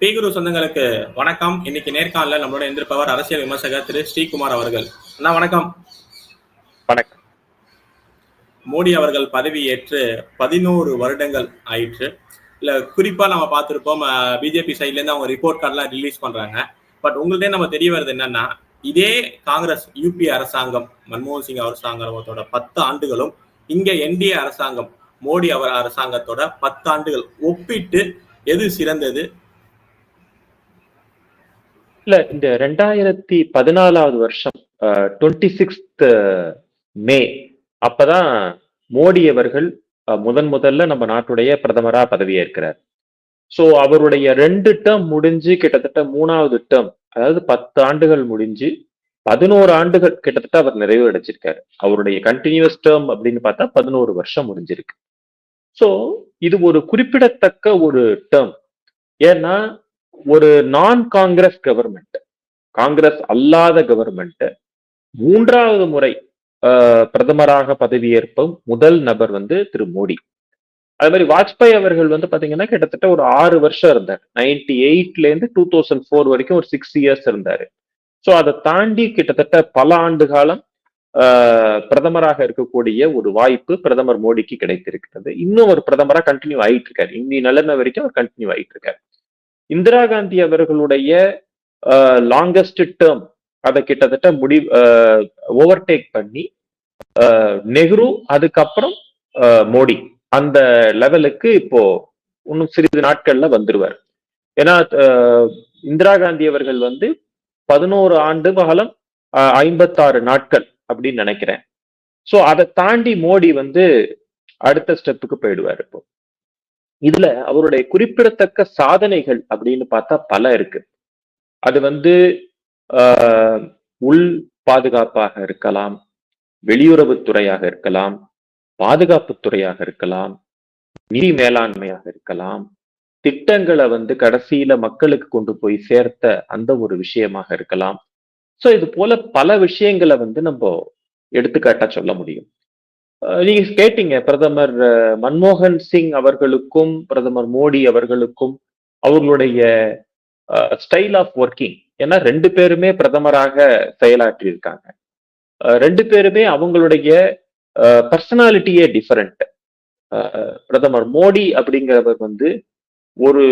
B குரு சொந்தங்களுக்கு வணக்கம். இன்னைக்கு நேர்காணல நம்மளோட எந்திருப்பவர் அரசியல் விமர்சகர் திரு ஸ்ரீகுமார் அவர்கள். அண்ணா வணக்கம். வணக்கம். மோடி அவர்கள் பதவி ஏற்று பதினோரு வருடங்கள் ஆயிற்று. இல்ல குறிப்பா நம்ம பார்த்திருப்போம் பிஜேபி சைட்ல இருந்து அவங்க ரிப்போர்ட் கார்டெல்லாம் ரிலீஸ் பண்றாங்க. பட் உங்கள்ட்டே நம்ம தெரிய வருது என்னன்னா இதே காங்கிரஸ் யூபி அரசாங்கம் மன்மோகன் சிங் அரசாங்கத்தோட பத்து ஆண்டுகளும் இங்க என்டிஏ அரசாங்கம் மோடி அவர் அரசாங்கத்தோட பத்து ஆண்டுகள் ஒப்பிட்டு எது சிறந்தது இல்ல இந்த ரெண்டாயிரத்தி பதினாலாவது வருஷம் டுவெண்ட்டி சிக்ஸ்த் மே அப்பதான் மோடி அவர்கள் முதன் முதல்ல நம்ம நாட்டுடைய பிரதமரா பதவியேற்கிறார். சோ அவருடைய ரெண்டு டேர்ம் முடிஞ்சு கிட்டத்தட்ட மூணாவது டேர்ம் அதாவது பத்து ஆண்டுகள் முடிஞ்சு பதினோரு ஆண்டுகள் கிட்டத்தட்ட அவர் நிறைவு அடைச்சிருக்காரு அவருடைய கண்டினியூஸ் டேர்ம் அப்படின்னு பார்த்தா பதினோரு வருஷம் முடிஞ்சிருக்கு. சோ இது ஒரு குறிப்பிடத்தக்க ஒரு டேர்ம் ஏன்னா ஒரு நான் காங்கிரஸ் கவர்மெண்ட் காங்கிரஸ் அல்லாத கவர்மெண்ட் மூன்றாவது முறை பிரதமராக பதவியேற்பும் முதல் நபர் வந்து திரு மோடி. அது மாதிரி வாஜ்பாய் அவர்கள் வந்து பாத்தீங்கன்னா கிட்டத்தட்ட ஒரு ஆறு வருஷம் இருந்தார். நைன்டி எயிட்ல இருந்து டூ தௌசண்ட் ஃபோர் வரைக்கும் ஒரு சிக்ஸ் இயர்ஸ் இருந்தாரு. ஸோ அதை தாண்டி கிட்டத்தட்ட பல ஆண்டு காலம் ஆஹ், பிரதமராக இருக்கக்கூடிய ஒரு வாய்ப்பு பிரதமர் மோடிக்கு கிடைத்திருக்கிறது. இன்னும் ஒரு பிரதமரா கண்டினியூ ஆயிட்டு இருக்காரு இன்னி நிலைமை வரைக்கும் அவர் கண்டினியூ ஆயிட்டு இருக்காரு இந்திரா காந்தி அவர்களுடைய லாங்கஸ்ட் டேர்ம் அதை கிட்டத்தட்ட முடி ஓவர்டேக் பண்ணி ஆஹ், நெஹ்ரு அதுக்கப்புறம் மோடி. அந்த லெவலுக்கு இப்போ இன்னும் சிறிது நாட்கள்ல வந்துருவார். ஏன்னா இந்திரா காந்தி அவர்கள் வந்து பதினோரு ஆண்டு காலம் ஐம்பத்தாறு நாட்கள் அப்படின்னு நினைக்கிறேன். ஸோ அதை தாண்டி மோடி வந்து அடுத்த ஸ்டெப்புக்கு போயிடுவார் இப்போ. இதுல அவருடைய குறிப்பிடத்தக்க சாதனைகள் அப்படின்னு பார்த்தா பல இருக்கு. அது வந்து ஆஹ், உள் பாதுகாப்பாக இருக்கலாம் வெளியுறவுத்துறையாக இருக்கலாம் பாதுகாப்புத்துறையாக இருக்கலாம் நிதி மேலாண்மையாக இருக்கலாம் திட்டங்களை வந்து கடைசியில மக்களுக்கு கொண்டு போய் சேர்த்த அந்த ஒரு விஷயமாக இருக்கலாம். சோ இது போல பல விஷயங்களை வந்து நம்ம எடுத்துக்காட்டா சொல்ல முடியும். நீங்க கேட்டீங்க பிரதமர் மன்மோகன் சிங் அவர்களுக்கும் பிரதமர் மோடி அவர்களுக்கும் அவர்களுடைய ஸ்டைல் ஆஃப் ஒர்க்கிங் ஏன்னா ரெண்டு பேருமே பிரதமராக செயலாற்றி இருக்காங்க ரெண்டு பேருமே அவங்களுடைய பர்சனாலிட்டியே டிஃபரெண்ட் பிரதமர் மோடி அப்படிங்கிறவர் வந்து ஒரு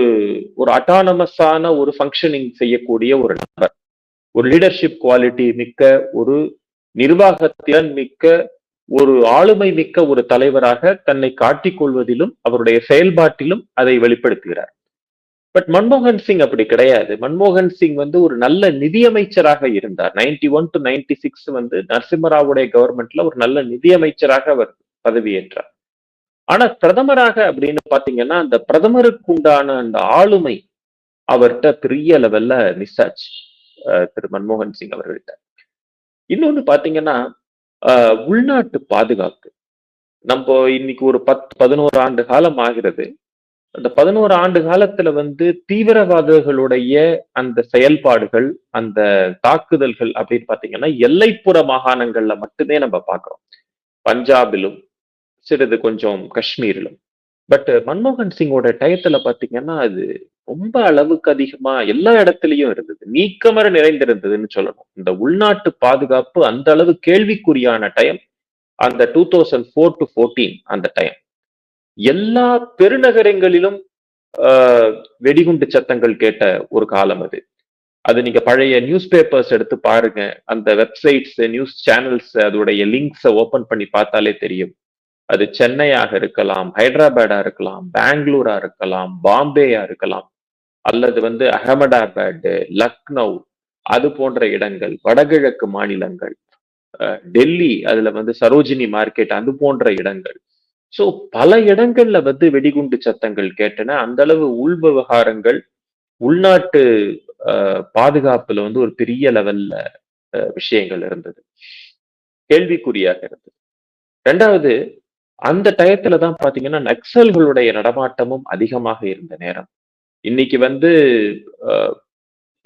ஒரு அட்டானமஸான ஒரு ஃபங்க்ஷனிங் செய்யக்கூடிய ஒரு நபர். ஒரு லீடர்ஷிப் குவாலிட்டி மிக்க ஒரு நிர்வாகத்திறன் மிக்க ஒரு ஆளுமை மிக்க ஒரு தலைவராக தன்னை காட்டிக் கொள்வதிலும் அவருடைய செயல்பாட்டிலும் அதை வெளிப்படுத்துகிறார். பட் மன்மோகன் சிங் அப்படி கிடையாது. மன்மோகன் சிங் வந்து ஒரு நல்ல நிதியமைச்சராக இருந்தார். Ninety one to ninety six வந்து நரசிம்மராவுடைய கவர்மெண்ட்ல ஒரு நல்ல நிதியமைச்சராக அவர் பதவியேற்றார். ஆனா பிரதமராக அப்படின்னு பாத்தீங்கன்னா அந்த பிரதமருக்கு உண்டான அந்த ஆளுமை அவர்கிட்ட பெரிய லெவல்ல மிஸ் ஆச்சு திரு மன்மோகன் சிங் அவர்கள்ட்ட. இன்னொன்னு பாத்தீங்கன்னா உள்நாட்டு பாதுகாப்பு. நம்ம இன்னைக்கு ஒரு பத்து பதினோரு ஆண்டு காலம் ஆகிறது. அந்த பதினோரு ஆண்டு காலத்துல வந்து தீவிரவாதிகளுடைய அந்த செயல்பாடுகள் அந்த தாக்குதல்கள் அப்படின்னு பாத்தீங்கன்னா எல்லைப்புற மாகாணங்கள்ல மட்டுமே நம்ம பார்க்கிறோம் பஞ்சாபிலும் சிறிது கொஞ்சம் காஷ்மீரிலும். பட் மன்மோகன் சிங்கோட டயத்துல பாத்தீங்கன்னா அது ரொம்ப அளவுக்கு அதிகமா எல்லா இடத்துலயும் இருந்தது. நீக்கமர நிறைந்திருந்ததுன்னு சொல்லணும். இந்த உள்நாட்டு பாதுகாப்பு அந்த அளவு கேள்விக்குறியான டைம் அந்த two thousand four to fourteen அந்த டைம் எல்லா பெருநகரங்களிலும் ஆஹ், வெடிகுண்டு சத்தங்கள் கேட்ட ஒரு காலம் அது. அது நீங்க பழைய நியூஸ் பேப்பர்ஸ் எடுத்து பாருங்க. அந்த வெப்சைட்ஸ் நியூஸ் சேனல்ஸ் அதோடைய லிங்க்ஸை ஓபன் பண்ணி பார்த்தாலே தெரியும். அது சென்னையாக இருக்கலாம் ஹைதராபாடா இருக்கலாம் பெங்களூரா இருக்கலாம் பாம்பேயா இருக்கலாம். அல்லது வந்து அகமதாபாத் லக்னோ அது போன்ற இடங்கள் வடகிழக்கு மாநிலங்கள் அஹ், டெல்லி அதுல வந்து சரோஜினி மார்க்கெட் அது போன்ற இடங்கள். சோ பல இடங்கள்ல வந்து வெடிகுண்டு சத்தங்கள் கேட்டன அந்த அளவு உள் விவகாரங்கள் உள்நாட்டு பாதுகாப்புல வந்து ஒரு பெரிய லெவல்ல அஹ், விஷயங்கள் இருந்தது. கேள்விக்குறியாக இருந்தது. ரெண்டாவது அந்த டயத்துல தான் பாத்தீங்கன்னா நக்சல்களுடைய நடமாட்டமும் அதிகமாக இருந்த நேரம். இன்னைக்கு வந்து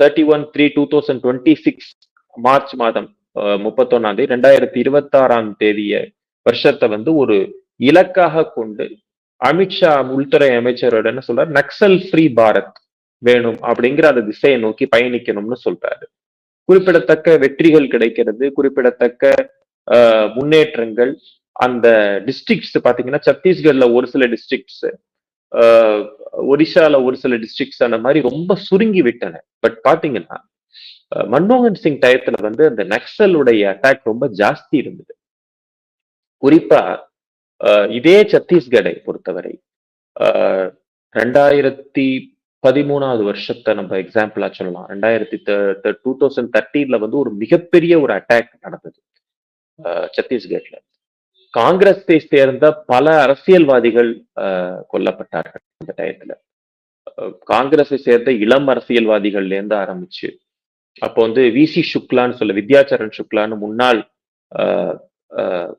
thirty one three two thousand twenty six March மாதம் முப்பத்தொன்னாம் தேதி ரெண்டாயிரத்தி இருபத்தாறாம் தேதிய வருஷத்தை வந்து ஒரு இலக்காக கொண்டு அமித்ஷா உள்துறை அமைச்சரோட என்ன சொல்றாரு நக்சல் ஃப்ரீ பாரத் வேணும் அப்படிங்கிற அந்த திசையை நோக்கி பயணிக்கணும்னு சொல்றாரு. குறிப்பிடத்தக்க வெற்றிகள் கிடைக்கிறது குறிப்பிடத்தக்க முன்னேற்றங்கள் அந்த டிஸ்ட்ரிக்ட்ஸ் பாத்தீங்கன்னா சத்தீஸ்கர்ல ஒரு சில டிஸ்ட்ரிக்ட்ஸ் ஒடிசால ஒரு சில டிஸ்ட்ரிக்ட்ஸ் அந்த மாதிரி ரொம்ப சுருங்கி விட்டன. பட் பாத்தீங்கன்னா மன்மோகன் சிங் டயத்துல வந்து அந்த நக்சலுடைய அட்டாக் ரொம்ப ஜாஸ்தி இருந்தது. குறிப்பா அஹ், இதே சத்தீஸ்கடை பொறுத்தவரை ரெண்டாயிரத்தி பதிமூணாவது வருஷத்தை நம்ம எக்ஸாம்பிளா சொல்லலாம். ரெண்டாயிரத்தி டூ தௌசண்ட் தேர்ட்டீன்ல வந்து ஒரு மிகப்பெரிய ஒரு அட்டாக் நடந்தது. சத்தீஸ்கட்ல காங்கிரஸை சேர்ந்த பல அரசியல்வாதிகள் கொல்லப்பட்டார்கள் அந்த டயத்துல. காங்கிரஸை சேர்ந்த இளம் அரசியல்வாதிகள்ல இருந்து ஆரம்பிச்சு அப்போ வந்து வி சி சுக்லான்னு சொல்ல வித்யாச்சரண் சுக்லான்னு முன்னாள்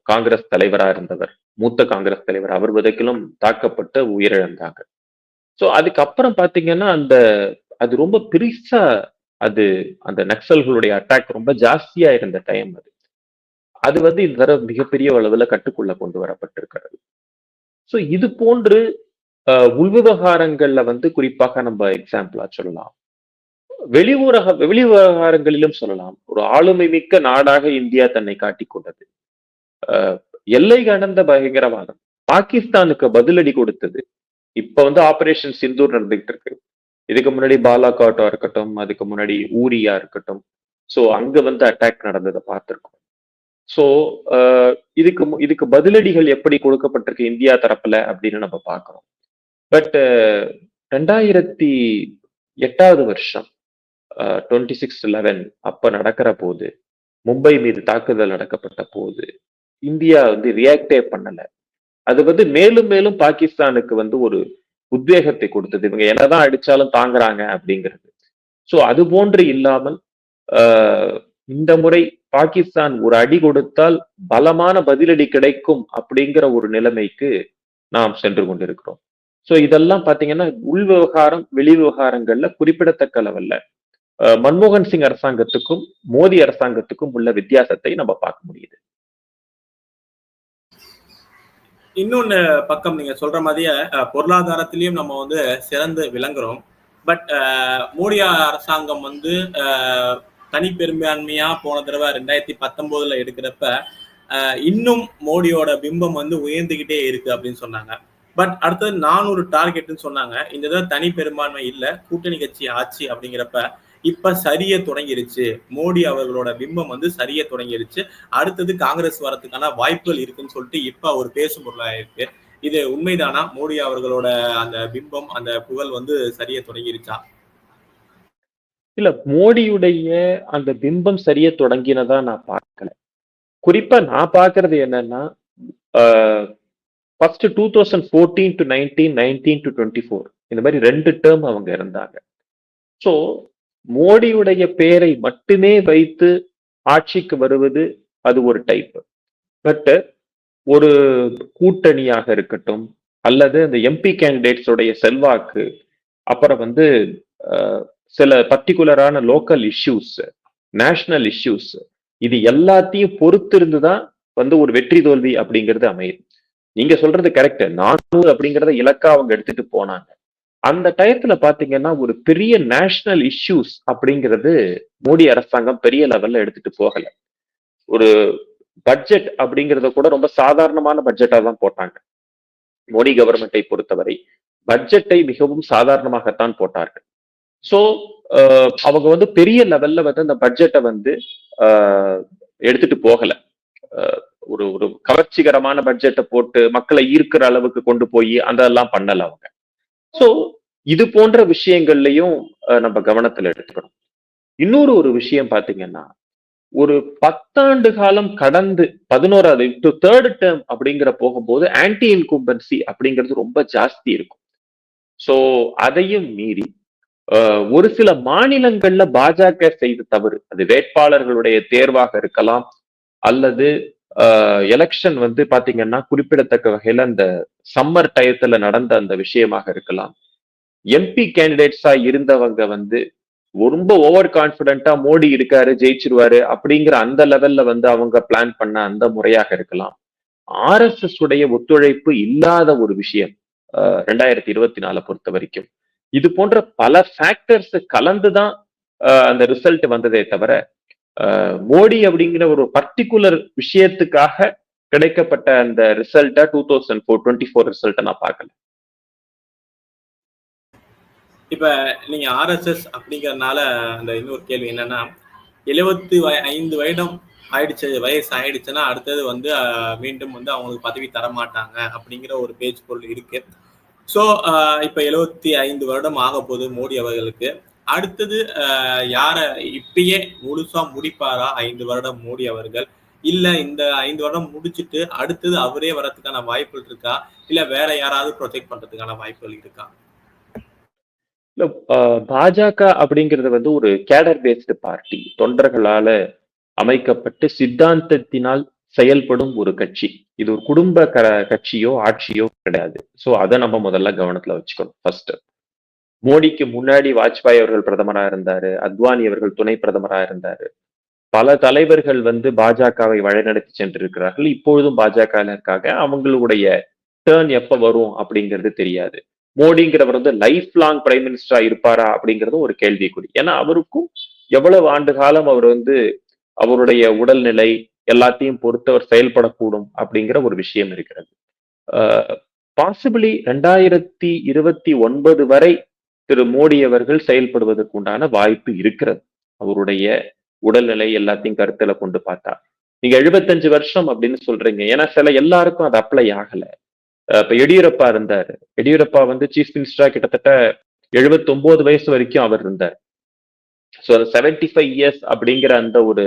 காங்கிரஸ் தலைவரா இருந்தவர் மூத்த காங்கிரஸ் தலைவர். அவர் வரைக்கும் தாக்கப்பட்டு உயிரிழந்தாங்க சோ அதுக்கப்புறம் பாத்தீங்கன்னா அந்த அது ரொம்ப பெருசா அது அந்த நக்சல்களுடைய அட்டாக் ரொம்ப ஜாஸ்தியா இருந்த டைம் அது. அது வந்து இந்த தடவை மிகப்பெரிய அளவுல கட்டுக்குள்ள கொண்டு வரப்பட்டிருக்கிறது. ஸோ இது போன்று அஹ், உள்விவகாரங்கள்ல வந்து குறிப்பாக நம்ம எக்ஸாம்பிளா சொல்லலாம். வெளிவுரக வெளி விவகாரங்களிலும் சொல்லலாம். ஒரு ஆளுமை மிக்க நாடாக இந்தியா தன்னை காட்டிக் கொண்டது. எல்லை கடந்த பயங்கரவாதம். பாகிஸ்தானுக்கு பதிலடி கொடுத்தது. இப்ப வந்து ஆபரேஷன் சிந்தூர் நடந்துகிட்டு இருக்கு இதுக்கு முன்னாடி பாலாகாட்டா இருக்கட்டும் அதுக்கு முன்னாடி ஊரியா இருக்கட்டும். ஸோ அங்க வந்து அட்டாக் நடந்ததை பார்த்திருக்கோம். சோ uh, இதுக்கு இதுக்கு பதிலடிகள் எப்படி கொடுக்கப்பட்டிருக்கு இந்தியா தரப்புல அப்படின்னு நம்ம பார்க்கிறோம். பட் uh, ரெண்டாயிரத்தி எட்டாவது வருஷம் டுவெண்ட்டி சிக்ஸ் லெவன் அப்ப நடக்கிற போது மும்பை மீது தாக்குதல் நடக்கப்பட்ட போது இந்தியா வந்து ரியாக்டே பண்ணல. அது வந்து மேலும் மேலும் பாகிஸ்தானுக்கு வந்து ஒரு உத்வேகத்தை கொடுத்தது. இவங்க என்னதான் அடிச்சாலும் தாங்குறாங்க அப்படிங்கிறது. சோ அது போன்று இல்லாமல் ஆஹ், இந்த முறை பாகிஸ்தான் ஒரு அடி கொடுத்தால் பலமான பதிலடி கிடைக்கும் அப்படிங்கிற ஒரு நிலைமைக்கு நாம் சென்று கொண்டிருக்கிறோம். சோ இதெல்லாம் பார்த்தீங்கன்னா உள் விவகாரம் வெளி விவகாரங்கள்ல குறிப்பிடத்தக்க லெவல்ல ஆஹ், மன்மோகன் சிங் அரசாங்கத்துக்கும் மோடி அரசாங்கத்துக்கும் உள்ள வித்தியாசத்தை நம்ம பார்க்க முடியுது. இன்னொன்னு பக்கம் நீங்க சொல்ற மாதிரியே அஹ், பொருளாதாரத்திலயும் நம்ம வந்து சிறந்து விளங்குறோம். பட் மோடி அரசாங்கம் வந்து தனிப்பெரும்பான்மையா போன தடவை ரெண்டாயிரத்தி பத்தொன்பதுல எடுக்கிறப்ப இன்னும் மோடியோட பிம்பம் வந்து உயர்ந்துகிட்டே இருக்கு அப்படின்னு சொன்னாங்க. பட் அடுத்தது நானூறு டார்கெட்னு சொன்னாங்க. இந்த தடவை தனி பெரும்பான்மை இல்லை கூட்டணி கட்சி ஆட்சி அப்படிங்கிறப்ப இப்ப சரிய தொடங்கிருச்சு. மோடி அவர்களோட பிம்பம் வந்து சரிய தொடங்கிருச்சு. அடுத்தது காங்கிரஸ் வரதுக்கான வாய்ப்புகள் இருக்குன்னு சொல்லிட்டு இப்ப ஒரு பேசும் பொருளாக இருக்கு இது உண்மைதானா? மோடி அவர்களோட அந்த பிம்பம் அந்த புகழ் வந்து சரிய தொடங்கிருச்சா? இல்ல மோடியுடைய அந்த பிம்பம் சரிய தொடங்கினதா நான் பார்க்கல. குறிப்பா நான் பார்க்கறது என்னன்னா first two thousand fourteen to nineteen nineteen to twenty four இந்த மாதிரி ரெண்டு டேர்ம் அவங்க இருந்தாங்க. ஸோ மோடியுடைய பெயரை மட்டுமே வைத்து ஆட்சிக்கு வருவது அது ஒரு டைப் பட் ஒரு கூட்டணியாக இருக்கட்டும் அல்லது அந்த எம்பி கேண்டிடேட்ஸோடைய செல்வாக்கு அப்புறம் வந்து சில பர்டிகுலரான லோக்கல் இஷ்யூஸ் நேஷனல் இஷ்யூஸ் இது எல்லாத்தையும் பொறுத்திருந்து தான் வந்து ஒரு வெற்றி தோல்வி அப்படிங்கிறது அமையுது நீங்க சொல்றது கரெக்ட் நானூறு அப்படிங்கிறத இலக்கா அவங்க எடுத்துட்டு போனாங்க. அந்த டயத்துல பாத்தீங்கன்னா ஒரு பெரிய நேஷனல் இஷ்யூஸ் அப்படிங்கிறது மோடி அரசாங்கம் பெரிய லெவல்ல எடுத்துட்டு போகல. ஒரு பட்ஜெட் அப்படிங்கறத கூட ரொம்ப சாதாரணமான பட்ஜெட்டா தான் போட்டாங்க. மோடி கவர்மெண்ட்டை பொறுத்தவரை. பட்ஜெட்டை மிகவும் சாதாரணமாகத்தான் போட்டார்கள். சோ uh, அவங்க வந்து பெரிய லெவல்ல வந்து அந்த பட்ஜெட்டை வந்து ஆஹ், எடுத்துட்டு போகல. Uh, ஒரு ஒரு கவர்ச்சிகரமான பட்ஜெட்டை போட்டு மக்களை ஈர்க்கிற அளவுக்கு கொண்டு போய் அதெல்லாம் பண்ணல அவங்க. சோ இது போன்ற விஷயங்கள்லயும் நம்ம கவனத்துல எடுத்துக்கணும். இன்னொரு ஒரு விஷயம் பாத்தீங்கன்னா ஒரு பத்தாண்டு காலம் கடந்து பதினோராவது டு தேர்ட் டேர்ம் அப்படிங்கிற போகும்போது ஆன்டி இன்கும்பன்சி அப்படிங்கிறது ரொம்ப ஜாஸ்தி இருக்கும். சோ அதையும் மீறி ஒரு சில மாநிலங்கள்ல பாஜக செய்த தவறு. அது வேட்பாளர்களுடைய தேர்வாக இருக்கலாம் அல்லது எலெக்ஷன் வந்து பாத்தீங்கன்னா குறிப்பிடத்தக்க வகையில அந்த சம்மர் டயத்துல நடந்த அந்த விஷயமாக இருக்கலாம். எம்பி கேண்டிடேட்ஸா இருந்தவங்க வந்து ரொம்ப ஓவர் கான்பிடண்டா மோடி இருக்காரு ஜெயிச்சிருவாரு அப்படிங்கிற அந்த லெவல்ல வந்து அவங்க பிளான் பண்ண அந்த முறையாக இருக்கலாம். ஆர்எஸ்எஸ் உடைய ஒத்துழைப்பு இல்லாத ஒரு விஷயம் ரெண்டாயிரத்தி இருபத்தி நாலை பொறுத்த வரைக்கும். இது போன்ற பல ஃபேக்டர்ஸ் கலந்துதான் அந்த ரிசல்ட் வந்ததே தவிர மோடி அப்படிங்கிற ஒரு பர்டிகுலர் விஷயத்துக்காக கிடைக்கப்பட்ட அந்த ரிசல்ட்டா two thousand four twenty four ரிசல்ட்டை நான் பார்க்கல. இப்ப நீங்க ஆர்எஸ்எஸ் அப்படிங்கறதுனால அந்த இன்னொரு கேள்வி என்னன்னா எழுபத்தி ஐந்து வருடம் ஆயிடுச்சு வயசு ஆயிடுச்சுன்னா அடுத்தது வந்து மீண்டும் வந்து அவங்களுக்கு பதவி தர மாட்டாங்க அப்படிங்கிற ஒரு பேச்சு பொருள் இருக்கு. ஸோ uh, இப்ப எழுபத்தி ஐந்து வருடம் ஆக போகுது மோடி அவர்களுக்கு. அடுத்தது அஹ், யார இப்பயே முழுசா முடிப்பாரா? ஐந்து வருடம் மோடி அவர்கள். இல்ல இந்த ஐந்து வருடம் முடிச்சிட்டு அடுத்தது அவரே வரதுக்கான வாய்ப்புகள் இருக்கா? இல்ல வேற யாராவது ப்ரொஜெக்ட் பண்றதுக்கான வாய்ப்புகள் இருக்கா? இல்ல அஹ், பாஜக அப்படிங்கிறது வந்து ஒரு கேடர் பேஸ்டு பார்ட்டி தொண்டர்களால அமைக்கப்பட்டு சித்தாந்தத்தினால் செயல்படும் ஒரு கட்சி. இது ஒரு குடும்ப க கட்சியோ ஆட்சியோ கிடையாது. சோ அதை நம்ம முதல்ல கவனத்துல வச்சுக்கணும் ஃபர்ஸ்ட் மோடிக்கு முன்னாடி வாஜ்பாய் அவர்கள் பிரதமரா இருந்தாரு அத்வானி அவர்கள் துணை பிரதமரா இருந்தாரு. பல தலைவர்கள் வந்து பாஜகவை வழிநடத்தி சென்றிருக்கிறார்கள். இப்பொழுதும் பாஜக இருக்காங்க அவங்களுடைய டேர்ன் எப்ப வரும் அப்படிங்கிறது தெரியாது. மோடிங்கிறவர் வந்து லைஃப் லாங் பிரைம் மினிஸ்டரா இருப்பாரா அப்படிங்கிறது ஒரு கேள்விக்குறி. ஏன்னா அவருக்கும் எவ்வளவு ஆண்டு காலம் அவர் வந்து அவருடைய உடல்நிலை எல்லாத்தையும் பொறுத்து அவர் செயல்படக்கூடும் அப்படிங்கிற ஒரு விஷயம் இருக்கிறது. பாசிபிளி ரெண்டாயிரத்தி இருபத்தி ஒன்பது வரை திரு மோடி அவர்கள் செயல்படுவதற்கு உண்டான வாய்ப்பு இருக்கிறது. அவருடைய உடல்நிலை எல்லாத்தையும் கருத்துல கொண்டு பார்த்தா. நீங்க எழுபத்தஞ்சு வருஷம் அப்படின்னு சொல்றீங்க. ஏன்னா சில எல்லாருக்கும் அது அப்ளை ஆகல. இப்ப எடியூரப்பா இருந்தாரு. எடியூரப்பா வந்து சீஃப் மினிஸ்டரா கிட்டத்தட்ட 79 ஒன்பது வயசு வரைக்கும் அவர் இருந்தார். ஸோ செவன்டி ஃபைவ் இயர்ஸ் அப்படிங்கிற அந்த ஒரு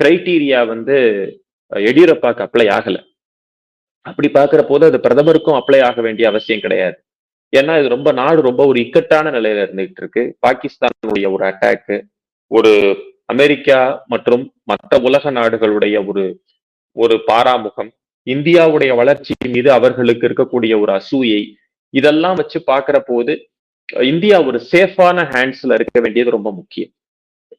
கிரைட்டீரியா வந்து எடியூரப்பாக்கு அப்ளை ஆகல. அப்படி பார்க்குற போது அது பிரதமருக்கும் அப்ளை ஆக வேண்டிய அவசியம் கிடையாது. ஏன்னா இது ரொம்ப நாடு ரொம்ப ஒரு இக்கட்டான நிலையில இருந்துகிட்டு இருக்கு. பாகிஸ்தானுடைய ஒரு அட்டாக்கு ஒரு அமெரிக்கா மற்றும் மற்ற உலக நாடுகளுடைய ஒரு ஒரு பாராமுகம் இந்தியாவுடைய வளர்ச்சி மீது அவர்களுக்கு இருக்கக்கூடிய ஒரு அசூயை இதெல்லாம் வச்சு பார்க்கிற போது இந்தியா ஒரு சேஃபான ஹேண்ட்ஸ்ல இருக்க வேண்டியது ரொம்ப முக்கியம்.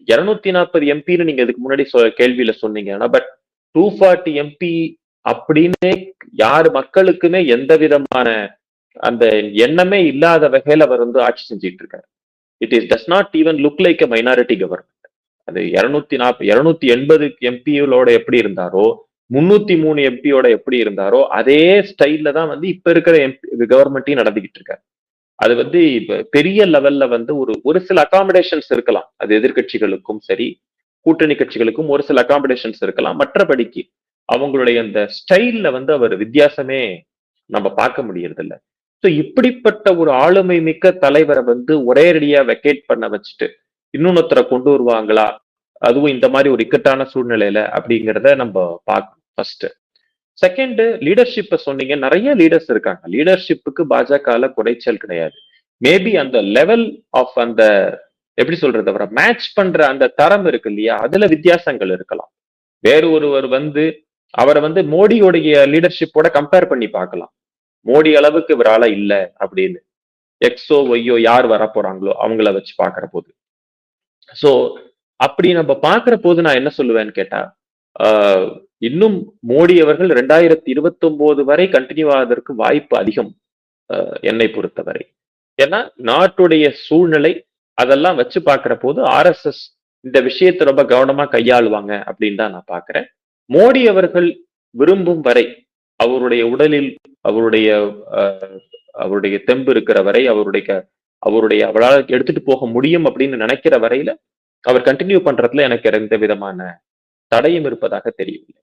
இருநூத்தி நாற்பது எம்பின்னு நீங்க இதுக்கு முன்னாடி சொ- கேள்வியில சொன்னீங்க. ஆனா பட் டூ ஃபார்ட்டி எம்பி அப்படின்னு யார் மக்களுக்குமே எந்த விதமான அந்த எண்ணமே இல்லாத வகையில அவர் வந்து ஆட்சி செஞ்சுட்டு இருக்காரு it is does not even look like a minority government அது இருநூத்தி நாற்பது இருநூத்தி எண்பது எம்பியோட எப்படி இருந்தாரோ முன்னூத்தி மூணு எம்பியோட எப்படி இருந்தாரோ அதே ஸ்டைல்ல தான் வந்து இப்ப இருக்கிற எம்பி கவர்மெண்ட்டையும் நடந்துகிட்டு இருக்காரு அது வந்து இப்ப பெரிய லெவல்ல வந்து ஒரு ஒரு சில அகாமடேஷன்ஸ் இருக்கலாம். அது எதிர்க்கட்சிகளுக்கும் சரி கூட்டணி கட்சிகளுக்கும் ஒரு சில அகாமடேஷன்ஸ் இருக்கலாம். மற்றபடிக்கு அவங்களுடைய அந்த ஸ்டைல்ல வந்து அவர் வித்தியாசமே நம்ம பார்க்க முடியறது இல்ல ஸோ இப்படிப்பட்ட ஒரு ஆளுமை மிக்க தலைவரை வந்து ஒரே வெக்கேட் பண்ண வச்சுட்டு இன்னொன்னொருத்தரை கொண்டு வருவாங்களா? அதுவும் இந்த மாதிரி ஒரு இக்கட்டான சூழ்நிலையில அப்படிங்கிறத நம்ம பார்க்கணும் ஃபர்ஸ்ட் செகண்ட் லீடர்ஷிப்பை சொன்னீங்க நிறைய லீடர்ஸ் இருக்காங்க. லீடர்ஷிப்புக்கு பாஜகல குறைச்சல் கிடையாது. மேபி அந்த லெவல் ஆஃப் அந்த எப்படி சொல்றது அவரை மேட்ச் பண்ற அந்த தரம் இருக்கு இல்லையா? அதுல வித்தியாசங்கள் இருக்கலாம். வேறு ஒருவர் வந்து அவரை வந்து மோடியோடைய லீடர்ஷிப்போட கம்பேர் பண்ணி பார்க்கலாம். மோடி அளவுக்கு இவரால இல்ல அப்படின்னு. எக்ஸோ ஒய்யோ யார் வர போறாங்களோ அவங்கள வச்சு பாக்குற போது. சோ அப்படி நம்ம பாக்குற போது நான் என்ன சொல்லுவேன்னு கேட்டா ஆஹ், இன்னும் மோடி அவர்கள் ரெண்டாயிரத்தி இருபத்தி ஒன்பது வரை கண்டினியூ ஆவதற்கு வாய்ப்பு அதிகம் ஆஹ், என்னை பொறுத்தவரை. ஏன்னா நாட்டுடைய சூழ்நிலை அதெல்லாம் வச்சு பார்க்கிற போது ஆர்எஸ்எஸ் இந்த விஷயத்தை ரொம்ப கவனமா கையாளுவாங்க அப்படின்னு தான் நான் பாக்குறேன் மோடி அவர்கள் விரும்பும் வரை அவருடைய உடலில் அவருடைய அவருடைய தெம்பு இருக்கிற வரை அவருடைய அவருடைய அவரால் எடுத்துட்டு போக முடியும் அப்படின்னு நினைக்கிற வரையில அவர் கண்டினியூ பண்றதுல எனக்கு எந்த விதமான தடையும் இருப்பதாக தெரியவில்லை.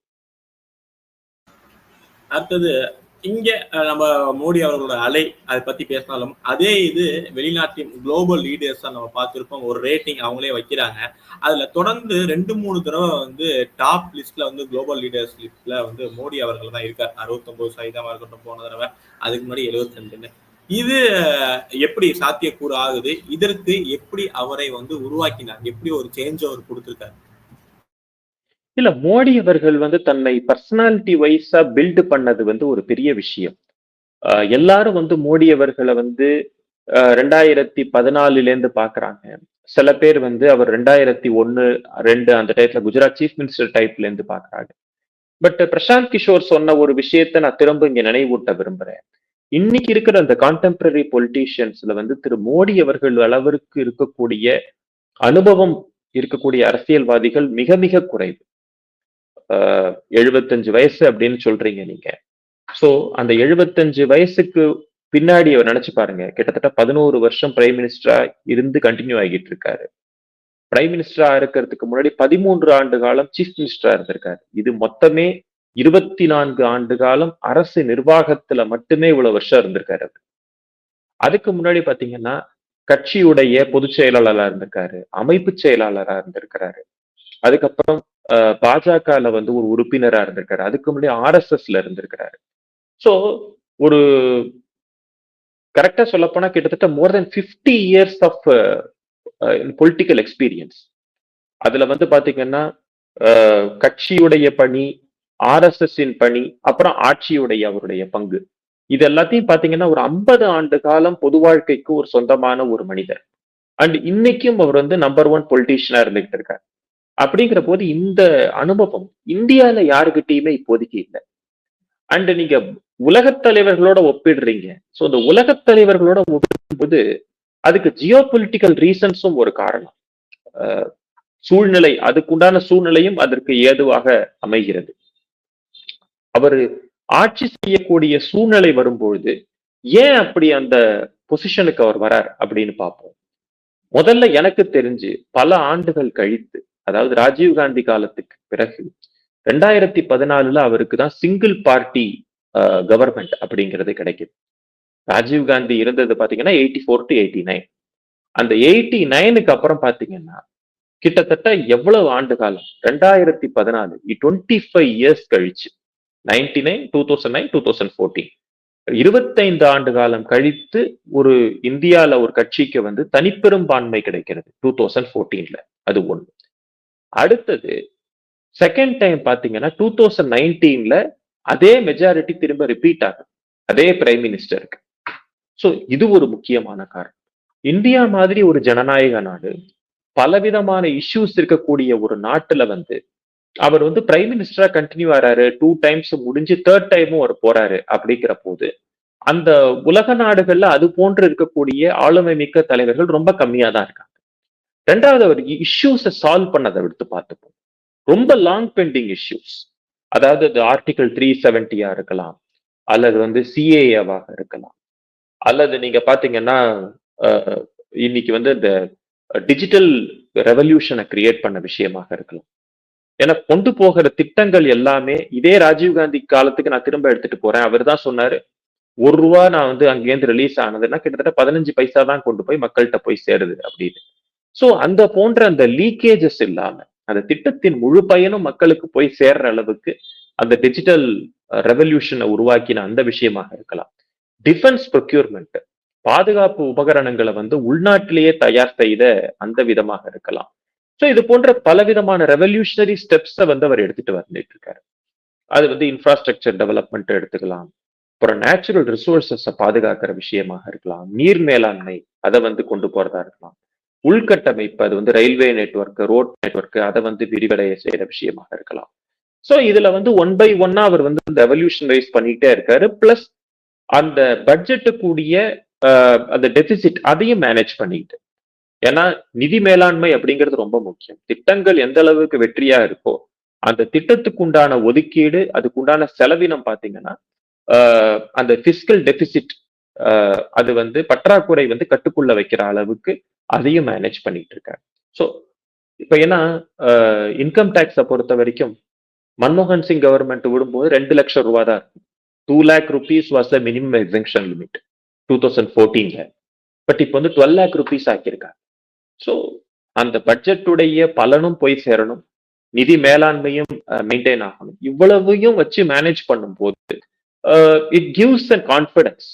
அடுத்தது இங்க நம்ம மோடி அவர்களோட அலை அதை பத்தி பேசினாலும் அதே இது வெளிநாட்டின் குளோபல் லீடர்ஸா நம்ம பார்த்திருப்போம். ஒரு ரேட்டிங் அவங்களே வைக்கிறாங்க. அதுல தொடர்ந்து ரெண்டு மூணு தடவை வந்து டாப் லிஸ்ட்ல வந்து குளோபல் லீடர்ஸ் லிஸ்ட்ல வந்து மோடி அவர்கள் தான் இருக்கார். அறுபத்தொன்பது சதவீதமா இருக்கட்டும் போன தடவை. அதுக்கு முன்னாடி எழுபத்தி ரெண்டுன்னு இது எப்படி சாத்தியக்கூறு ஆகுது? இதற்கு எப்படி அவரை வந்து உருவாக்கினார்? எப்படி ஒரு சேஞ்ச் அவர் கொடுத்திருக்காரு? இல்ல மோடி அவர்கள் வந்து தன்னை பர்சனாலிட்டி வைஸா பில்டு பண்ணது வந்து ஒரு பெரிய விஷயம். ஆஹ் எல்லாரும் வந்து மோடி அவர்களை வந்து ஆஹ் ரெண்டாயிரத்தி பதினாலுல இருந்து பாக்குறாங்க. சில பேர் வந்து அவர் ரெண்டாயிரத்தி ஒன்னு ரெண்டு அந்த டைப்ல குஜராத் சீஃப் மினிஸ்டர் டைப்ல இருந்து பாக்குறாங்க பட் பிரசாந்த் கிஷோர் சொன்ன ஒரு விஷயத்தை நான் திரும்ப இங்க நினைவூட்ட விரும்புறேன். இன்னைக்கு இருக்கிற அந்த கான்டெம்பரரி பொலிட்டீஷியன்ஸ்ல வந்து திரு மோடி அவர்கள் அளவிற்கு இருக்கக்கூடிய அனுபவம் இருக்கக்கூடிய அரசியல்வாதிகள் மிக மிக குறைவு. எழுபத்தஞ்சு வயசு அப்படின்னு சொல்றீங்க நீங்க. சோ அந்த எழுபத்தஞ்சு வயசுக்கு பின்னாடி அவர் நினைச்சு பாருங்க. கிட்டத்தட்ட பதினோரு வருஷம் பிரைம் மினிஸ்டரா இருந்து கண்டினியூ ஆகிட்டு இருக்காரு. பிரைம் மினிஸ்டரா இருக்கிறதுக்கு முன்னாடி பதிமூன்று ஆண்டு காலம் சீஃப் மினிஸ்டரா இருந்திருக்காரு. இது மொத்தமே இருபத்தி நான்கு ஆண்டு காலம் அரசு நிர்வாகத்துல மட்டுமே இவ்வளவு வருஷம் இருந்திருக்காரு அவர். அதுக்கு முன்னாடி பாத்தீங்கன்னா கட்சியுடைய பொதுச் செயலாளரா இருந்திருக்காரு. அமைப்பு செயலாளரா இருந்திருக்கிறாரு. அதுக்கப்புறம் பாஜகல வந்து ஒரு உறுப்பினரா இருந்திருக்காரு. அதுக்கு முன்னாடி ஆர்எஸ்எஸ்ல இருந்திருக்கிறாரு. ஸோ ஒரு கரெக்டா சொல்ல போனா கிட்டத்தட்ட more than fifty years of political experience அதுல வந்து பாத்தீங்கன்னா கட்சியுடைய பணி ஆர்எஸ்எஸ்ஸின் பணி அப்புறம் ஆட்சியுடைய அவருடைய பங்கு. இது எல்லாத்தையும் பாத்தீங்கன்னா ஒரு ஐம்பது ஆண்டு காலம் பொது வாழ்க்கைக்கு ஒரு சொந்தமான ஒரு மனிதர். அண்ட் இன்னைக்கும் அவர் வந்து நம்பர் ஒன் பொலிட்டீஷியனா இருந்துகிட்டு இருக்காரு. அப்படிங்கிற போது இந்த அனுபவம் இந்தியால யாருக்கிட்டையுமே இப்போதைக்கு இல்லை. அண்ட் நீங்க உலகத் தலைவர்களோட ஒப்பிடுறீங்க. ஸோ இந்த உலகத் தலைவர்களோட ஒப்பிடும்போது அதுக்கு ஜியோ பொலிட்டிக்கல் ரீசன்ஸும் ஒரு காரணம். சூழ்நிலை அதுக்குண்டான சூழ்நிலையும் அதற்கு ஏதுவாக அமைகிறது. அவர் ஆட்சி செய்யக்கூடிய சூழ்நிலை வரும்பொழுது ஏன் அப்படி அந்த பொசிஷனுக்கு அவர் வரார் அப்படின்னு பார்ப்போம். முதல்ல எனக்கு தெரிஞ்சு பல ஆண்டுகள் கழித்து அதாவது ராஜீவ்காந்தி காலத்துக்கு பிறகு ரெண்டாயிரத்தி பதினாலுல அவருக்கு தான் சிங்கிள் பார்ட்டி கவர்மெண்ட் அப்படிங்கிறது கிடைக்குது. ராஜீவ்காந்தி இருந்தது பாத்தீங்கன்னா eighty four to eighty nine அந்த எயிட்டி நைனுக்கு அப்புறம் பாத்தீங்கன்னா கிட்டத்தட்ட எவ்வளவு ஆண்டு காலம்? ரெண்டாயிரத்தி பதினாலு. டுவெண்ட்டி ஃபைவ் இயர்ஸ் கழிச்சு. Ninety nine two thousand nine two thousand fourteen இருபத்தைந்து ஆண்டு காலம் கழித்து ஒரு இந்தியால ஒரு கட்சிக்கு வந்து தனிப்பெரும்பான்மை கிடைக்கிறது. டூ தௌசண்ட் ஃபோர்டீன்ல அது ஒன்று அடுத்தது செகண்ட் டைம் பாத்தீங்கன்னா டூ தௌசண்ட் நைன்டீன்ல அதே மெஜாரிட்டி திரும்ப ரிப்பீட் ஆகும் அதே பிரைம் மினிஸ்டருக்கு ஸோ இது ஒரு முக்கியமான காரணம். இந்தியா மாதிரி ஒரு ஜனநாயக நாடு பலவிதமான இஷ்யூஸ் இருக்கக்கூடிய ஒரு நாட்டுல வந்து அவர் வந்து பிரைம் மினிஸ்டரா கண்டினியூ ஆறாரு. டூ டைம்ஸ் முடிஞ்சு தேர்ட் டைமும் அவர் போறாரு அப்படிங்கிற போது அந்த உலக நாடுகள்ல அது போன்று இருக்கக்கூடிய ஆளுமை மிக்க தலைவர்கள் ரொம்ப கம்மியா தான் இருக்காங்க. ரெண்டாவது அவர் இஷ்யூஸை சால்வ் பண்ணதை எடுத்து பார்த்துப்போம். ரொம்ப லாங் பெண்டிங் இஷ்யூஸ் அதாவது அது ஆர்டிகல் த்ரீ செவன்டியா இருக்கலாம் அல்லது வந்து சிஏஏவாக இருக்கலாம். அல்லது நீங்க பாத்தீங்கன்னா இன்னைக்கு வந்து இந்த டிஜிட்டல் ரெவல்யூஷனை கிரியேட் பண்ண விஷயமாக இருக்கலாம். ஏன்னா கொண்டு போகிற திட்டங்கள் எல்லாமே இதே ராஜீவ்காந்தி காலத்துக்கு நான் திரும்ப எடுத்துட்டு போறேன். அவர் தான் சொன்னாரு ஒரு ரூபா நான் வந்து அங்கேருந்து ரிலீஸ் ஆனதுன்னா கிட்டத்தட்ட பதினஞ்சு பைசா தான் கொண்டு போய் மக்கள்கிட்ட போய் சேருது அப்படின்னு. ஸோ அந்த போன்ற அந்த லீக்கேஜஸ் இல்லாம அந்த திட்டத்தின் முழு பயனும் மக்களுக்கு போய் சேர்ற அளவுக்கு அந்த டிஜிட்டல் ரெவல்யூஷனை uh, உருவாக்கின அந்த விஷயமாக இருக்கலாம். டிஃபென்ஸ் ப்ரொக்யூர்மெண்ட் பாதுகாப்பு உபகரணங்களை வந்து உள்நாட்டிலேயே தயார் செய்த அந்த விதமாக இருக்கலாம். ஸோ இது போன்ற பலவிதமான ரெவல்யூஷனரி ஸ்டெப்ஸை வந்து அவர் எடுத்துட்டு வந்துட்டு இருக்காரு. அது வந்து இன்ஃப்ராஸ்ட்ரக்சர் டெவலப்மெண்ட் எடுத்துக்கலாம். அப்புறம் நேச்சுரல் ரிசோர்சஸை பாதுகாக்கிற விஷயமாக இருக்கலாம். நீர் மேலாண்மை அதை வந்து கொண்டு போறதா இருக்கலாம். உள்கட்டமைப்பு அது வந்து ரயில்வே நெட்ஒர்க் ரோட் நெட்ஒர்க் அதை வந்து விரிவடைய செய்யற விஷயமாக இருக்கலாம். ஸோ இதுல வந்து ஒன் பை ஒன்னா அவர் வந்து இந்த ரெவல்யூஷன் ரைஸ் பண்ணிக்கிட்டே இருக்காரு. பிளஸ் அந்த பட்ஜெட்டு கூடிய அந்த டெபிசிட் அதையும் மேனேஜ் பண்ணிட்டு ஏன்னா நிதி மேலாண்மை அப்படிங்கிறது ரொம்ப முக்கியம். திட்டங்கள் எந்த அளவுக்கு வெற்றியா இருக்கோ அந்த திட்டத்துக்கு உண்டான ஒதுக்கீடு அதுக்குண்டான செலவினம் பாத்தீங்கன்னா அந்த பிசிக்கல் டெபிசிட் அது வந்து பற்றாக்குறை வந்து கட்டுக்குள்ள வைக்கிற அளவுக்கு அதையும் மேனேஜ் பண்ணிட்டு இருக்காரு ஸோ இப்போ ஏன்னா இன்கம் டேக்ஸை பொறுத்த வரைக்கும் மன்மோகன் சிங் கவர்மெண்ட் விடும்போது ரெண்டு லட்சம் ரூபா தான் இருக்கும். Two lakh rupees was the minimum exemption limit two thousand ஃபோர்டீன்ல but இப்போ வந்து டுவெல் லேக் ருபீஸ் ஆக்கியிருக்காங்க ஸோ அந்த பட்ஜெட்டுடைய பலனும் போய் சேரணும். நிதி மேலாண்மையும் மெயின்டைன் ஆகணும். இவ்வளவையும் வச்சு மேனேஜ் பண்ணும்போது it gives a confidence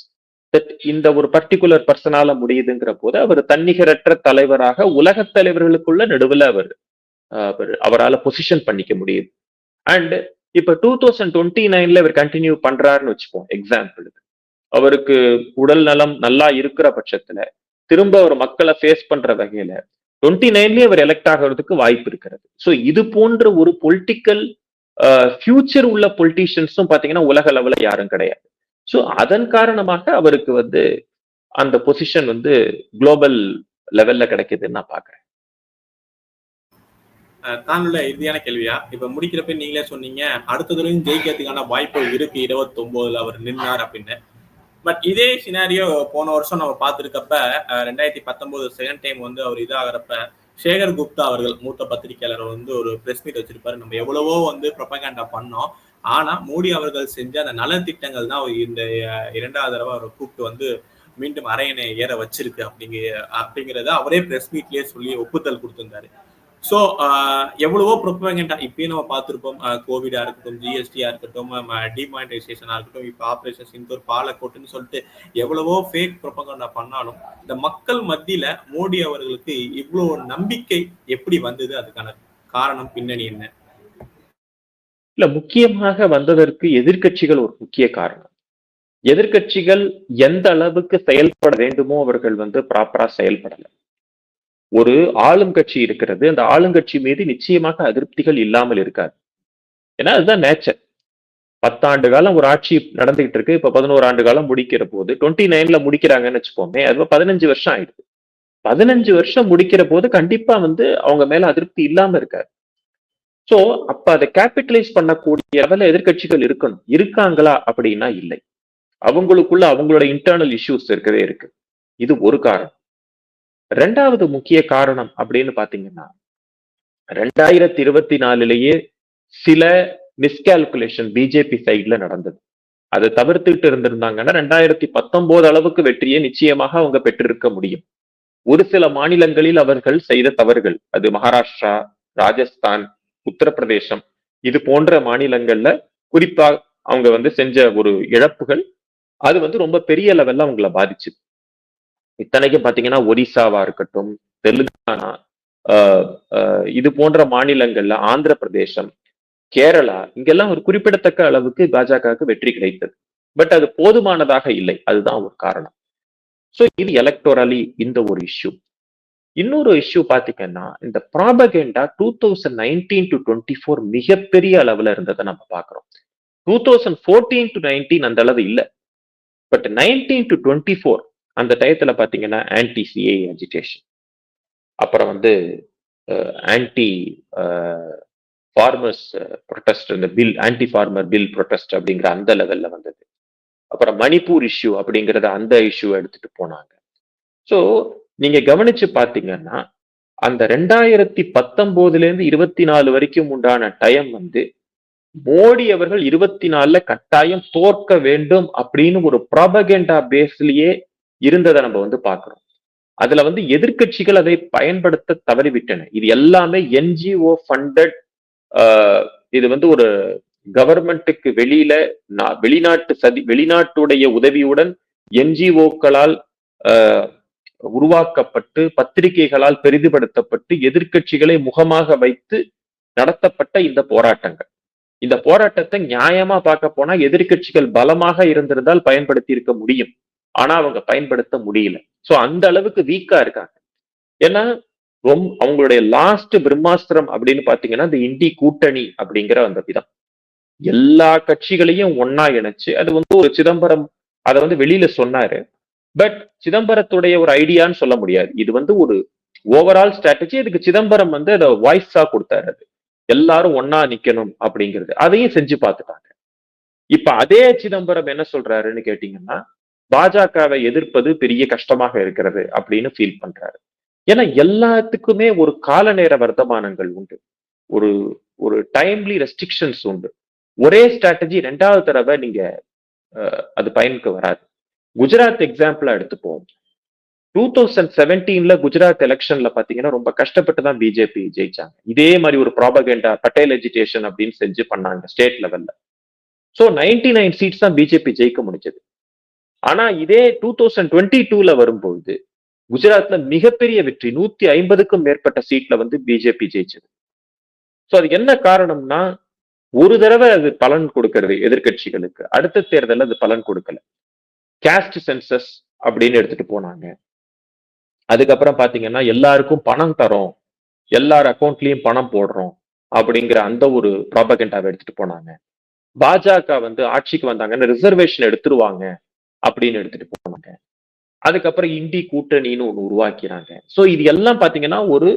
that இந்த ஒரு பர்டிகுலர் பர்சனால முடியுதுங்கிற போது அவர் தன்னிகரற்ற தலைவராக உலக தலைவர்களுக்குள்ள நடுவில் அவர் அவரால் பொசிஷன் பண்ணிக்க முடியுது. அண்ட் இப்ப டூ தௌசண்ட் டுவெண்ட்டி நைன்ல இவர் கண்டினியூ பண்றாருன்னு வச்சுப்போம் எக்ஸாம்பிள் அவருக்கு உடல் நலம் நல்லா இருக்கிற பட்சத்துல திரும்ப அவர் மக்களை ஃபேஸ் பண்ற வகையில டுவெண்ட்டி நைன்லயே அவர் எலெக்ட் ஆகிறதுக்கு வாய்ப்பு இருக்கிறது. ஸோ இது போன்ற ஒரு பொலிட்டிக்கல் ஃபியூச்சர் உள்ள பொலிட்டீஷியன்ஸும் பாத்தீங்கன்னா உலக லெவல யாரும் கிடையாது. ஸோ அதன் காரணமாக அவருக்கு வந்து அந்த பொசிஷன் வந்து குளோபல் லெவல்ல கிடைக்குதுன்னு நான் பாக்குறேன் தானுள்ள இறுதியான கேள்வியா? இப்ப முடிக்கிறப்ப நீங்களே சொன்னீங்க அடுத்த தடவையும் ஜெயிக்கிறதுக்கான வாய்ப்பு இருக்கு இருபத்தி ஒன்பதுல அவர் நின்னார் அப்படின்னு. பட் இதே சினாரியோ போன வருஷம் நம்ம பார்த்துருக்கப்ப ரெண்டாயிரத்தி பத்தொன்பது செகண்ட் டைம் வந்து அவர் இதாகிறப்ப சேகர் குப்தா அவர்கள் மூத்த பத்திரிகையாளர் வந்து ஒரு பிரஸ் மீட் வச்சிருப்பாரு. நம்ம எவ்வளவோ வந்து ப்ரொபகேண்டா பண்ணோம். ஆனா மோடி அவர்கள் செஞ்ச அந்த நலத்திட்டங்கள் தான் இந்த இரண்டாவது தடவை அவரை கூப்பிட்டு வந்து மீண்டும் அரையணை ஏற வச்சிருக்கு அப்படிங்க அப்படிங்கிறத அவரே பிரஸ் மீட்லயே சொல்லி ஒப்புதல் கொடுத்திருந்தாரு. ஸோ எவ்வளவோ ப்ரொபகண்டா இப்பயும் நம்ம பார்த்துருப்போம் கோவிடா இருக்கட்டும் ஜிஎஸ்டியா இருக்கட்டும் டிமானிட்டைசேஷனா இருக்கட்டும் இப்போ ஆப்ரேஷன் சிந்தூர் பாலக்கோட்டுன்னு சொல்லிட்டு எவ்வளவோ ஃபேக் ப்ரொபகண்டா பண்ணாலும் இந்த மக்கள் மத்தியில மோடி அவர்களுக்கு இவ்வளோ நம்பிக்கை எப்படி வந்தது அதுக்கான காரணம் பின்னணி என்ன? இல்ல முக்கியமாக வந்ததற்கு எதிர்கட்சிகள் ஒரு முக்கிய காரணம். எதிர்கட்சிகள் எந்த அளவுக்கு செயல்பட வேண்டுமோ அவர்கள் வந்து ப்ராப்பரா செயல்படல. ஒரு ஆளும் கட்சி இருக்கிறது அந்த ஆளுங்கட்சி மீது நிச்சயமாக அதிருப்திகள் இல்லாமல் இருக்காது. ஏன்னா அதுதான் நேச்சர் பத்தாண்டு காலம் ஒரு ஆட்சி நடந்துகிட்டு இருக்கு இப்ப பதினோரு ஆண்டு காலம் முடிக்கிற போது டுவெண்ட்டி நைன்ல முடிக்கிறாங்கன்னு வச்சுப்போமே அது பதினஞ்சு வருஷம் ஆயிடுது. பதினஞ்சு வருஷம் முடிக்கிற போது கண்டிப்பா வந்து அவங்க மேல அதிருப்தி இல்லாம இருக்காது. சோ அப்ப அதை கேபிட்டலைஸ் பண்ணக்கூடிய லெவல்ல எதிர்கட்சிகள் இருக்கணும். இருக்காங்களா அப்படின்னா இல்லை. அவங்களுக்குள்ள அவங்களோட இன்டர்னல் இஷ்யூஸ் இருக்கவே இருக்கு. இது ஒரு காரணம். ரெண்டாவது முக்கிய காரணம் அப்படின்னு பாத்தீங்கன்னா ரெண்டாயிரத்தி இருபத்தி நாலுலயே சில மிஸ்கால்குலேஷன் பிஜேபி சைட்ல நடந்தது. அதை தவிர்த்துட்டு இருந்திருந்தாங்கன்னா ரெண்டாயிரத்தி பத்தொன்பது அளவுக்கு வெற்றியை நிச்சயமாக அவங்க பெற்றிருக்க முடியும். ஒரு சில மாநிலங்களில் அவர்கள் செய்த தவறுகள் அது மகாராஷ்டிரா ராஜஸ்தான் உத்தரப்பிரதேசம். இது போன்ற மாநிலங்கள்ல குறிப்பா அவங்க வந்து செஞ்ச ஒரு இழப்புகள் அது வந்து ரொம்ப பெரிய லெவல்ல அவங்கள பாதிச்சு. இத்தனைக்கும் பாத்தீங்கன்னா ஒரிசாவா இருக்கட்டும் தெலுங்கானா இது போன்ற மாநிலங்கள்ல ஆந்திர பிரதேசம் கேரளா இங்கெல்லாம் ஒரு குறிப்பிடத்தக்க அளவுக்கு பாஜகவுக்கு வெற்றி கிடைத்தது. பட் அது போதுமானதாக இல்லை. அதுதான் ஒரு காரணம். ஸோ இது எலக்டோரலி இந்த ஒரு இஷ்யூ இன்னொரு இஷ்யூ பாத்தீங்கன்னா இந்த propaganda two thousand nineteen to twenty four மிகப்பெரிய அளவுல இருந்ததை நம்ம பாக்குறோம் two thousand fourteen to nineteen அந்த அளவு இல்லை. But nineteen to twenty four அந்த டயத்துல பாத்தீங்கன்னா ஆன்டி சிஏ அஜிடேஷன் அப்புறம் வந்து ஆன்டி ஃபார்மர்ஸ் ப்ரொட்டஸ்ட் இந்த bill anti farmer bill protest அப்படிங்கிற அந்த லெவல்ல வந்தது. அப்புறம் மணிப்பூர் இஷ்யூ அப்படிங்கிறத அந்த இஷ்யூ எடுத்துட்டு போனாங்க. ஸோ நீங்க கவனிச்சு பாத்தீங்கன்னா அந்த ரெண்டாயிரத்தி பத்தொன்பதுல இருந்து இருபத்தி நாலு வரைக்கும் உண்டான டைம் வந்து மோடி அவர்கள் இருபத்தி நாலுல கட்டாயம் தோற்க வேண்டும் அப்படின்னு ஒரு ப்ராபகேண்டா பேஸ்லயே இருந்ததை நம்ம வந்து பாக்குறோம் அதுல வந்து எதிர்கட்சிகள் அதை பயன்படுத்த தவறிவிட்டன. இது எல்லாமே என்ஜிஓ ஃபண்டட் இது வந்து ஒரு கவர்மெண்ட்டுக்கு வெளியில வெளிநாட்டு சதி வெளிநாட்டுடைய உதவியுடன் என்ஜிஓக்களால் உருவாக்கப்பட்டு பத்திரிகைகளால் பெரிதுபடுத்தப்பட்டு எதிர்கட்சிகளை முகமாக வைத்து நடத்தப்பட்ட இந்த போராட்டங்கள். இந்த போராட்டத்தை நியாயமா பார்க்க போனா எதிர்கட்சிகள் பலமாக இருந்திருந்தால் பயன்படுத்தி இருக்க முடியும். ஆனா அவங்க பயன்படுத்த முடியல. சோ அந்த அளவுக்கு வீக்கா இருக்காங்க. ஏன்னா ரொம்ப அவங்களுடைய லாஸ்ட் பிரம்மாஸ்திரம் அப்படின்னு பாத்தீங்கன்னா இந்த இந்தி கூட்டணி அப்படிங்கிற அந்த விதம். எல்லா கட்சிகளையும் ஒன்னா இணைச்சு அது வந்து ஒரு சிதம்பரம் அதை வந்து வெளியில சொன்னாரு. பட் சிதம்பரத்துடைய ஒரு ஐடியான்னு சொல்ல முடியாது. இது வந்து ஒரு ஓவரால் ஸ்ட்ராட்டஜி இதுக்கு சிதம்பரம் வந்து அதை வாய்ஸா கொடுத்தாரு அது. எல்லாரும் ஒன்னா நிக்கணும் அப்படிங்கிறது. அதையும் செஞ்சு பார்த்துட்டாங்க. இப்ப அதே சிதம்பரம் என்ன சொல்றாருன்னு கேட்டீங்கன்னா பாஜகவை எதிர்ப்பது பெரிய கஷ்டமாக இருக்கிறது அப்படின்னு ஃபீல் பண்றாரு. ஏன்னா எல்லாத்துக்குமே ஒரு கால நேர வர்த்தமானங்கள் உண்டு. ஒரு ஒரு டைம்லி ரெஸ்ட்ரிக்ஷன்ஸ் உண்டு. ஒரே ஸ்ட்ராட்டஜி ரெண்டாவது தடவை நீங்க அது பயனுக்கு வராது. குஜராத் எக்ஸாம்பிளா எடுத்துப்போம். டூ தௌசண்ட் செவன்டீன்ல குஜராத் எலெக்ஷன்ல பாத்தீங்கன்னா ரொம்ப கஷ்டப்பட்டு தான் பிஜேபி ஜெயிச்சாங்க. இதே மாதிரி ஒரு ப்ராபகேண்டா பட்டேல் எஜிடேஷன் அப்படின்னு செஞ்சு பண்ணாங்க ஸ்டேட் லெவல்ல ஸோ நைன்டி நைன் சீட்ஸ் தான் பிஜேபி ஜெயிக்க முடிஞ்சது. ஆனா இதே டூ தௌசண்ட் டுவெண்ட்டி டூல வரும்பொழுது குஜராத்ல மிகப்பெரிய வெற்றி நூத்தி ஐம்பதுக்கும் மேற்பட்ட சீட்ல வந்து பிஜேபி ஜெயிச்சது. ஸோ அது என்ன காரணம்னா ஒரு தடவை அது பலன் கொடுக்கறது எதிர்கட்சிகளுக்கு அடுத்த தேர்தலில் அது பலன் கொடுக்கல. கேஸ்ட் சென்சஸ் அப்படின்னு எடுத்துட்டு போனாங்க. அதுக்கப்புறம் பாத்தீங்கன்னா எல்லாருக்கும் பணம் தரோம். எல்லார் அக்கௌண்ட்லயும் பணம் போடுறோம் அப்படிங்கிற அந்த ஒரு ப்ராபகண்டாவை எடுத்துட்டு போனாங்க. பாஜக வந்து ஆட்சிக்கு வந்தாங்கன்னா ரிசர்வேஷன் எடுத்துருவாங்க அப்படின்னு எடுத்துட்டு போனாங்க. அதுக்கப்புறம் இந்தி கூட்டணின்னு ஒன்று உருவாக்கிறாங்க ஸோ இது எல்லாம் பாத்தீங்கன்னா ஒரு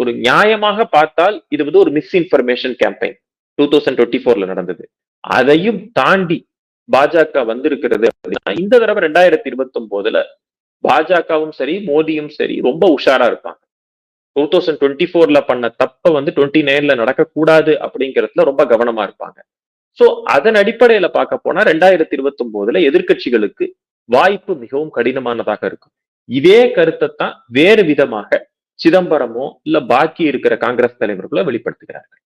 ஒரு நியாயமாக பார்த்தால் இது வந்து ஒரு misinformation campaign two thousand twenty ஃபோர்ல நடந்தது. அதையும் தாண்டி பாஜக வந்திருக்கிறது அப்படின்னா இந்த தடவை ரெண்டாயிரத்தி இருபத்தி ஒன்பதுல பாஜகவும் சரி மோடியும் சரி ரொம்ப உஷாரா இருப்பாங்க. டூ தௌசண்ட் டுவெண்ட்டி ஃபோர்ல பண்ண தப்ப வந்து டுவெண்ட்டி நைன்ல நடக்கக்கூடாது அப்படிங்கிறதுல ரொம்ப கவனமா இருப்பாங்க. சோ அதன் அடிப்படையில பார்க்க போனா ரெண்டாயிரத்தி இருபத்தி ஒன்பதுல எதிர்கட்சிகளுக்கு வாய்ப்பு மிகவும் கடினமானதாக இருக்கும். இதே கருத்தை தான் வேறு விதமாக சிதம்பரமோ இல்ல பாக்கி இருக்கிற காங்கிரஸ் தலைவர்களோ வெளிப்படுத்துகிறார்கள்.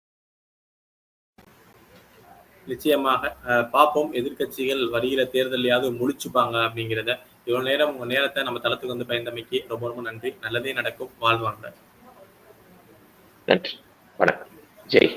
நிச்சயமாக அஹ், பார்ப்போம் எதிர்க்கட்சிகள் வருகிற தேர்தலையாவது முடிச்சுப்பாங்க அப்படிங்கிறத. இவ்வளவு நேரம் உங்க நேரத்தை நம்ம தளத்துக்கு வந்து பயந்தமைக்கு ரொம்ப ரொம்ப நன்றி. நல்லதே நடக்கும். வாழ்வாங்க. நன்றி. வணக்கம். ஜெய்